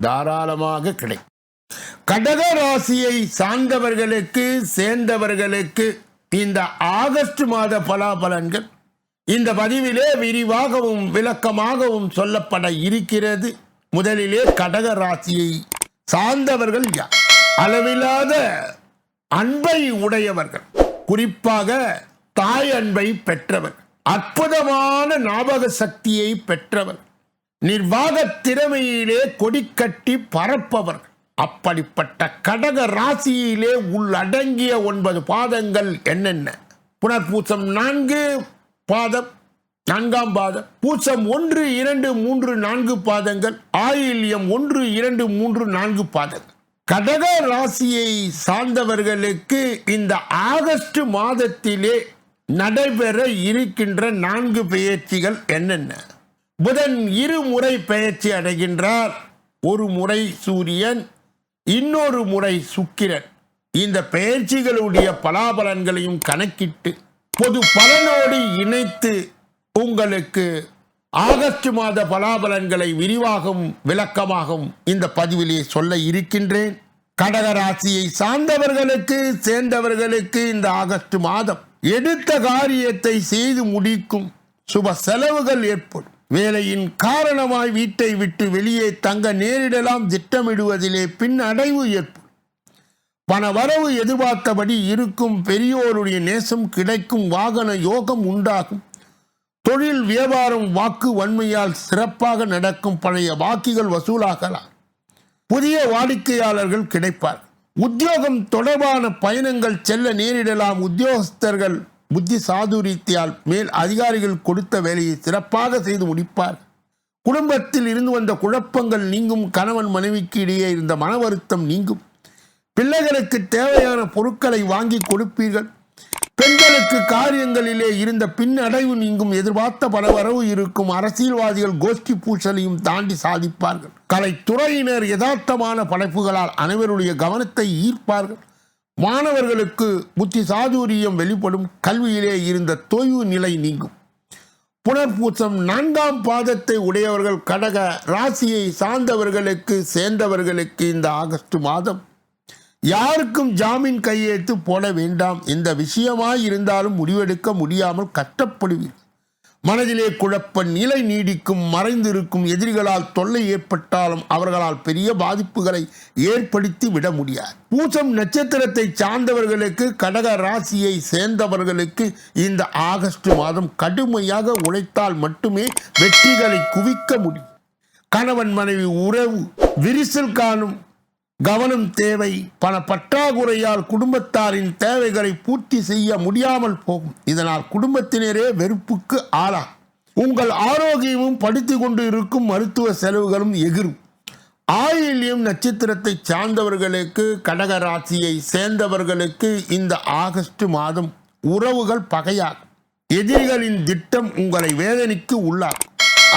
தாராளமாக கிடைக்கும் கடக ராசியை சார்ந்தவர்களுக்கு சேர்ந்தவர்களுக்கு இந்த ஆகஸ்ட் மாத பலாபலன்கள் இந்த பதிவிலே விரிவாகவும் விளக்கமாகவும் சொல்லப்பட இருக்கிறது. முதலிலே கடக ராசியை சார்ந்தவர்கள் யார்? அளவில்லாத அன்பை உடையவர்கள் குறிப்பாக தாய் அன்பை பெற்றவர் அற்புதமான ஞாபக சக்தியை பெற்றவர் நிர்வாக திறமையிலே கொடிக்கட்டி பரப்பவர் அப்படிப்பட்ட கடக ராசியிலே உள்ளடங்கிய ஒன்பது பாதங்கள் என்னென்ன? புனர்பூசம் நான்கு பாதம் நான்காம் பாதம் பூசம் ஒன்று இரண்டு மூன்று நான்கு பாதங்கள் ஆயில்யம் ஒன்று இரண்டு மூன்று நான்கு பாதங்கள். கடக ராசியை சார்ந்தவர்களுக்கு இந்த ஆகஸ்ட் மாதத்திலே நடைபெற இருக்கின்ற நான்கு பயிற்சிகள் என்னென்ன? புதன் இரு முறை பெயர்ச்சி அடைகின்றார். ஒரு முறை சூரியன் இன்னொரு முறை சுக்கிரன். இந்த பெயர்ச்சிகளுடைய பலாபலன்களையும் கணக்கிட்டு பொது பலனோடு இணைத்து உங்களுக்கு ஆகஸ்ட் மாத பலாபலன்களை விரிவாகவும் விளக்கமாகவும் இந்த பதிவிலே சொல்ல இருக்கின்றேன். கடகராசியை சார்ந்தவர்களுக்கு சேர்ந்தவர்களுக்கு இந்த ஆகஸ்ட் மாதம் எடுத்த காரியத்தை செய்து முடிக்கும் சுப செலவுகள் ஏற்படும். வேலையின் காரணமாய் வீட்டை விட்டு வெளியே தங்க நேரிடலாம் திட்டமிடுவதிலே பின் அடைவு ஏற்படும் பண வரவு எதிர்பார்த்தபடி இருக்கும் பெரியோருடைய நேசம் கிடைக்கும் வாகன யோகம் உண்டாகும். தொழில் வியாபாரம் வாக்கு வன்மையால் சிறப்பாக நடக்கும் பழைய வாக்கிகள் வசூலாகலாம். புதிய வாடிக்கையாளர்கள் கிடைப்பார் உத்தியோகம் தொடர்பான பயணங்கள் செல்ல நேரிடலாம். உத்தியோகஸ்தர்கள் புத்தி சாதுரியத்தால் மேல் அதிகாரிகள் கொடுத்த வேலையை சிறப்பாக செய்து முடிப்பார். குடும்பத்தில் இருந்து வந்த குழப்பங்கள் நீங்கும் கணவன் மனைவிக்கு இடையே இருந்த மன வருத்தம் நீங்கும். பிள்ளைகளுக்கு தேவையான பொருட்களை வாங்கி கொடுப்பீர்கள். பெண்களுக்கு காரியங்களிலே இருந்த பின்னடைவு நீங்கும் எதிர்பார்த்த பலவரவு இருக்கும் அரசியல்வாதிகள் கோஷ்டி பூசலையும் தாண்டி சாதிப்பார்கள். கலைத்துறையினர் யதார்த்தமான படைப்புகளால் அனைவருடைய கவனத்தை ஈர்ப்பார்கள். மாணவர்களுக்கு புத்தி சாதுரியம் வெளிப்படும் கல்வியிலே இருந்த தொய்வு நிலை நீங்கும். புனர்பூசம் நான்காம் பாதத்தை உடையவர்கள் கடக ராசியை சார்ந்தவர்களுக்கு சேர்ந்தவர்களுக்கு இந்த ஆகஸ்ட் மாதம். யாருக்கும் ஜாமீன் கையெழுத்து போட வேண்டாம். இந்த விஷயமாய் இருந்தாலும் முடிவெடுக்க முடியாமல் கஷ்டப்படுவீர்கள். மனதிலே குழப்ப நிலை நீடிக்கும் மறைந்திருக்கும் எதிரிகளால் தொல்லை ஏற்பட்டாலும் அவர்களால் பெரிய பாதிப்புகளை ஏற்படுத்தி விட முடியாது. பூசம் நட்சத்திரத்தை சார்ந்தவர்களுக்கு கடக ராசியை சேர்ந்தவர்களுக்கு இந்த ஆகஸ்ட் மாதம் கடுமையாக உழைத்தால் மட்டுமே வெற்றிகளை குவிக்க முடியும். கணவன் மனைவி உறவு விரிசல் காணும் கவனம் தேவை. பல பற்றாக்குறையால் குடும்பத்தாரின் தேவைகளை பூர்த்தி செய்ய முடியாமல் போகும். இதனால் குடும்பத்தினரே வெறுப்புக்கு ஆளா உங்கள் ஆரோக்கியமும் படித்து கொண்டு இருக்கும் மருத்துவ செலவுகளும் எகிரும். ஆயில்யம் நட்சத்திரத்தை சார்ந்தவர்களுக்கு கடக ராசியை சேர்ந்தவர்களுக்கு இந்த ஆகஸ்ட் மாதம் உறவுகள் பகையாகும். எதிரிகளின் திட்டம் உங்களை வேதனைக்கு உள்ளாகும்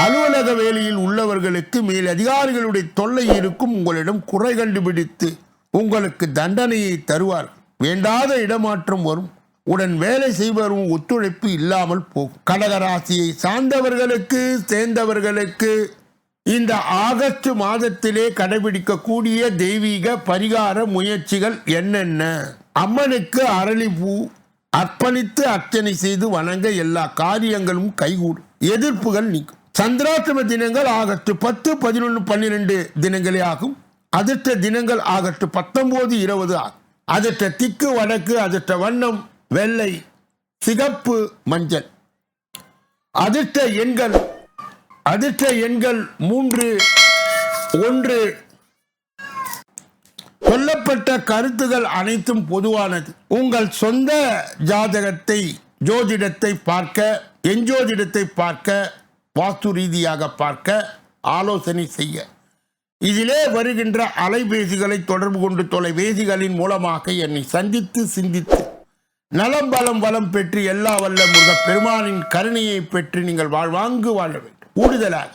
அலுவலக வேலையில் உள்ளவர்களுக்கு மேல் அதிகாரிகளுடைய தொல்லை இருக்கும் உங்களிடம் குறை கண்டுபிடித்து உங்களுக்கு தண்டனையை தருவார். வேண்டாத இடமாற்றம் வரும். உடன் வேலை செய்வரும் ஒத்துழைப்பு இல்லாமல் போகும். கடகராசியை சார்ந்தவர்களுக்கு சேர்ந்தவர்களுக்கு இந்த ஆகஸ்ட் மாதத்திலே கடைபிடிக்கக்கூடிய தெய்வீக பரிகார முயற்சிகள் என்னென்ன? அம்மனுக்கு அரளிப்பூ அர்ப்பணித்து அர்ச்சனை செய்து வணங்க எல்லா காரியங்களும் கைகூடும். எதிர்ப்புகள் நீக்கும். சந்திராஷ்டம தினங்கள் ஆகஸ்ட் பத்து பதினொன்று பன்னிரெண்டு தினங்களே ஆகும். அதிர்ஷ்ட தினங்கள் ஆகஸ்ட் பத்தொன்பது இருபது ஆகும் அதிர்ஷ்ட திக்கு வடக்கு அதிர்ஷ்ட வண்ணம் வெள்ளை சிகப்பு மஞ்சள். அதிர்ஷ்ட எண்கள் அதிர்ஷ்ட எண்கள் மூன்று ஒன்று. சொல்லப்பட்ட கருத்துகள் அனைத்தும் பொதுவானது. உங்கள் சொந்த ஜாதகத்தை ஜோதிடத்தை பார்க்க எஞ்சோதிடத்தை பார்க்க வாஸ்து ரீதியாக பார்க்க ஆலோசனை செய்ய. இதிலே வருகின்ற அலைபேசிகளை தொடர்பு கொண்டு தொலைபேசிகளின் மூலமாக என்னை சந்தித்து சிந்தித்து நலம் பலம் வளம் பெற்று எல்லா வல்ல முருக பெருமானின் கருணையை பெற்று நீங்கள் வாழ்வாங்கு வாழ வேண்டும். கூடுதலாக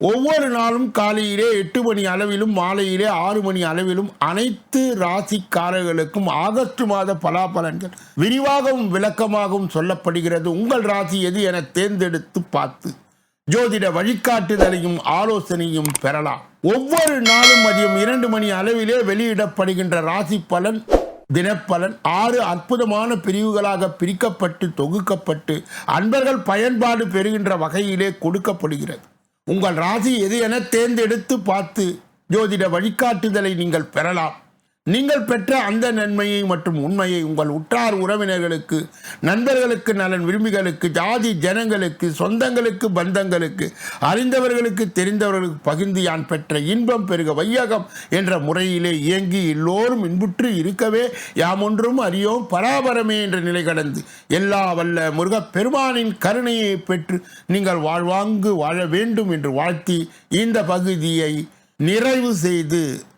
ஒவ்வொரு நாளும் காலையிலே எட்டு மணி அளவிலும் மாலையிலே ஆறு மணி அளவிலும் அனைத்து ராசிக்காரர்களுக்கும் ஆகஸ்ட் மாத பலாபலன்கள் விரிவாகவும் விளக்கமாகவும் சொல்லப்படுகிறது. உங்கள் ராசி எது என தேர்ந்தெடுத்து பார்த்து ஜோதிட வழிகாட்டுதலையும் ஆலோசனையும் பெறலாம். ஒவ்வொரு நாளும் மதியம் இரண்டு மணி அளவிலே வெளியிடப்படுகின்ற ராசி பலன் தினப்பலன் ஆறு அற்புதமான பிரிவுகளாக பிரிக்கப்பட்டு தொகுக்கப்பட்டு அன்பர்கள் பயன்பாடு பெறுகின்ற வகையிலே கொடுக்கப்படுகிறது. உங்கள் ராசி எது என தேர்ந்தெடுத்து பார்த்து ஜோதிட வழிகாட்டுதலை நீங்கள் பெறலாம். நீங்கள் பெற்ற அந்த நன்மையை மற்றும் உண்மையை உங்கள் உற்றார் உறவினர்களுக்கு நண்பர்களுக்கு நலன் விரும்பிகளுக்கு ஜாதி ஜனங்களுக்கு சொந்தங்களுக்கு பந்தங்களுக்கு அறிந்தவர்களுக்கு தெரிந்தவர்களுக்கு பகிர்ந்து யான் பெற்ற இன்பம் பெருக வையகம் என்ற முறையிலே இயங்கி எல்லோரும் இன்புற்று இருக்கவே யாம் ஒன்றும் அறியோம் பராபரமே என்ற நிலை கடந்து எல்லா வல்ல முருகப் பெருமானின் கருணையை பெற்று நீங்கள் வாழ்வாங்கு வாழ வேண்டும் என்று வாழ்த்தி இந்த பகுதியை நிறைவு செய்து